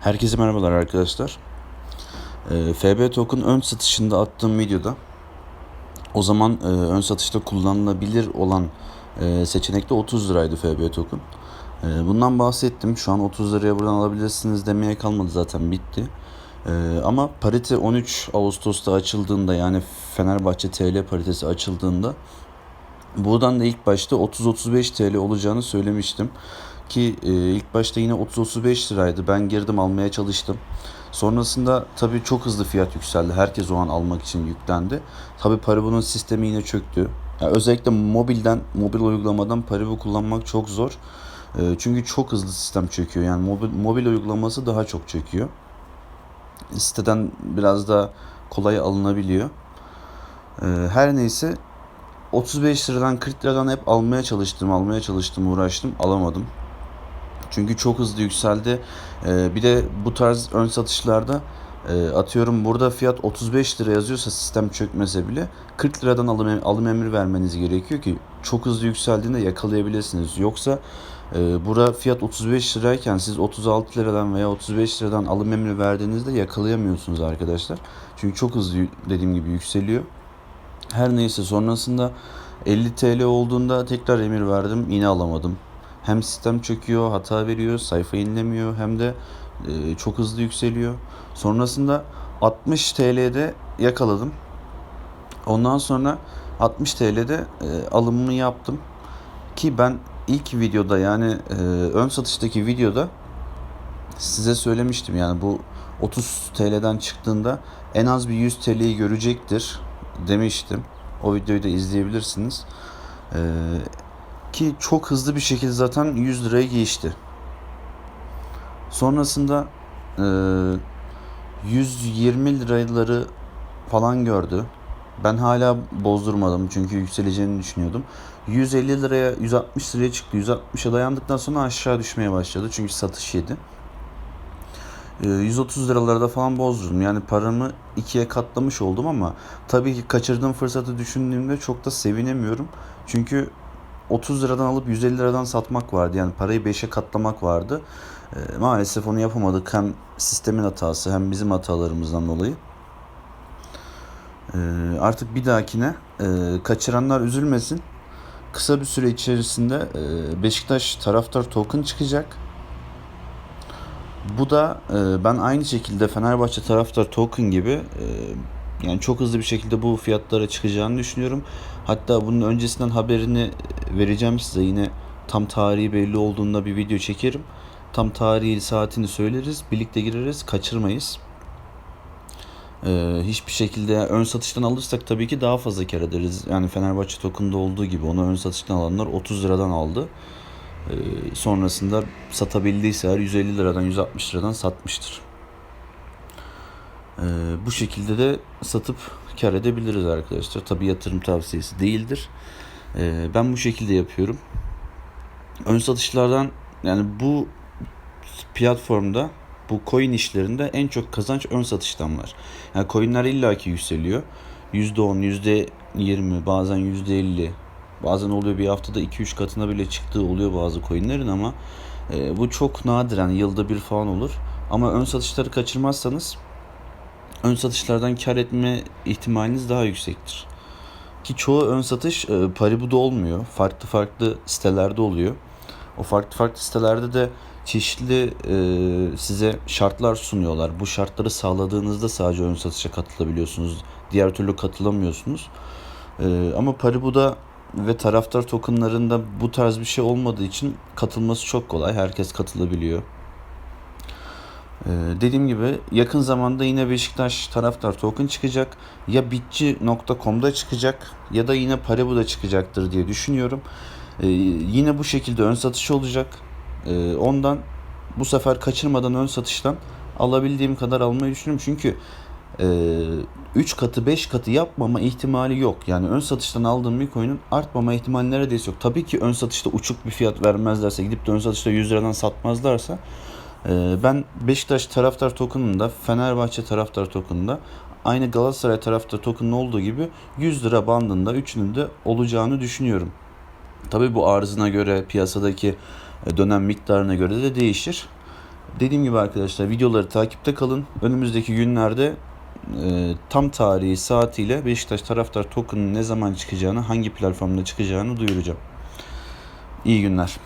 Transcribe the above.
Herkese merhabalar arkadaşlar. Ee, FB Token ön satışında attığım videoda o zaman e, ön satışta kullanılabilir olan e, seçenekte 30 liraydı FB Token. E, bundan bahsettim. Şu an 30 liraya buradan alabilirsiniz demeye kalmadı zaten bitti. E, ama parite 13 Ağustos'ta açıldığında yani Fenerbahçe TL paritesi açıldığında Buradan da ilk başta 30-35 TL olacağını söylemiştim. Ki e, ilk başta yine 30-35 liraydı. Ben girdim almaya çalıştım. Sonrasında tabii çok hızlı fiyat yükseldi. Herkes o an almak için yüklendi. Tabii Paribu'nun sistemi yine çöktü. Yani özellikle mobilden, mobil uygulamadan Paribu kullanmak çok zor. E, çünkü çok hızlı sistem çöküyor. Yani mobil, mobil uygulaması daha çok çöküyor. Siteden biraz da kolay alınabiliyor. E, her neyse 35 liradan 40 liradan hep almaya çalıştım, almaya çalıştım, uğraştım, alamadım. Çünkü çok hızlı yükseldi. Ee, bir de bu tarz ön satışlarda e, atıyorum burada fiyat 35 lira yazıyorsa sistem çökmese bile 40 liradan alım, alım emri vermeniz gerekiyor ki çok hızlı yükseldiğinde yakalayabilirsiniz. Yoksa e, burada fiyat 35 lirayken siz 36 liradan veya 35 liradan alım emri verdiğinizde yakalayamıyorsunuz arkadaşlar. Çünkü çok hızlı dediğim gibi yükseliyor. Her neyse sonrasında 50 TL olduğunda tekrar emir verdim yine alamadım. Hem sistem çöküyor, hata veriyor, sayfa inlemiyor hem de e, çok hızlı yükseliyor. Sonrasında 60 TL'de yakaladım. Ondan sonra 60 TL'de e, alımımı yaptım. Ki ben ilk videoda yani e, ön satıştaki videoda size söylemiştim yani bu 30 TL'den çıktığında en az bir 100 TL'yi görecektir demiştim. O videoyu da izleyebilirsiniz. Ee, ki çok hızlı bir şekilde zaten 100 liraya geçti. Sonrasında e, 120 liraları falan gördü. Ben hala bozdurmadım çünkü yükseleceğini düşünüyordum. 150 liraya 160 liraya çıktı. 160'a dayandıktan sonra aşağı düşmeye başladı. Çünkü satış yedi. Ee, 130 liralarda falan bozdurdum. Yani paramı ikiye katlamış oldum ama tabii ki kaçırdığım fırsatı düşündüğümde çok da sevinemiyorum. Çünkü 30 liradan alıp 150 liradan satmak vardı. Yani parayı 5'e katlamak vardı. Ee, maalesef onu yapamadık. Hem sistemin hatası hem bizim hatalarımızdan dolayı. Ee, artık bir dahakine e, kaçıranlar üzülmesin. Kısa bir süre içerisinde e, Beşiktaş taraftar token çıkacak. Bu da e, ben aynı şekilde Fenerbahçe taraftar token gibi e, yani çok hızlı bir şekilde bu fiyatlara çıkacağını düşünüyorum. Hatta bunun öncesinden haberini vereceğim size. Yine tam tarihi belli olduğunda bir video çekerim. Tam tarihi saatini söyleriz. Birlikte gireriz. Kaçırmayız. E, hiçbir şekilde ön satıştan alırsak tabii ki daha fazla kar ederiz. Yani Fenerbahçe token'da olduğu gibi onu ön satıştan alanlar 30 liradan aldı. Ee, sonrasında satabildiyse eğer 150 liradan 160 liradan satmıştır. Ee, bu şekilde de satıp kar edebiliriz arkadaşlar. Tabi yatırım tavsiyesi değildir. Ee, ben bu şekilde yapıyorum. Ön satışlardan yani bu platformda bu coin işlerinde en çok kazanç ön satıştan var. Yani coinler illaki yükseliyor. %10, %20 bazen %50 Bazen oluyor bir haftada 2-3 katına bile çıktığı oluyor bazı coinlerin ama e, bu çok nadiren yılda bir falan olur. Ama ön satışları kaçırmazsanız ön satışlardan kar etme ihtimaliniz daha yüksektir. Ki çoğu ön satış e, Paribu'da olmuyor. Farklı farklı sitelerde oluyor. O farklı farklı sitelerde de çeşitli e, size şartlar sunuyorlar. Bu şartları sağladığınızda sadece ön satışa katılabiliyorsunuz. Diğer türlü katılamıyorsunuz. E, ama Paribu'da ve taraftar tokenlarında bu tarz bir şey olmadığı için katılması çok kolay. Herkes katılabiliyor. Ee, dediğim gibi yakın zamanda yine Beşiktaş taraftar token çıkacak. Ya bitçi.com'da çıkacak ya da yine Paribu'da çıkacaktır diye düşünüyorum. Ee, yine bu şekilde ön satış olacak. Ee, ondan bu sefer kaçırmadan ön satıştan alabildiğim kadar almayı düşünüyorum. Çünkü 3 katı 5 katı yapmama ihtimali yok. Yani ön satıştan aldığım bir coin'in artmama ihtimali neredeyse yok. Tabii ki ön satışta uçuk bir fiyat vermezlerse gidip de ön satışta 100 liradan satmazlarsa e, ben Beşiktaş taraftar token'ında Fenerbahçe taraftar token'ında aynı Galatasaray taraftar token'ın olduğu gibi 100 lira bandında üçünün de olacağını düşünüyorum. Tabii bu arzına göre piyasadaki dönem miktarına göre de değişir. Dediğim gibi arkadaşlar videoları takipte kalın. Önümüzdeki günlerde e, tam tarihi saatiyle Beşiktaş taraftar token'ın ne zaman çıkacağını, hangi platformda çıkacağını duyuracağım. İyi günler.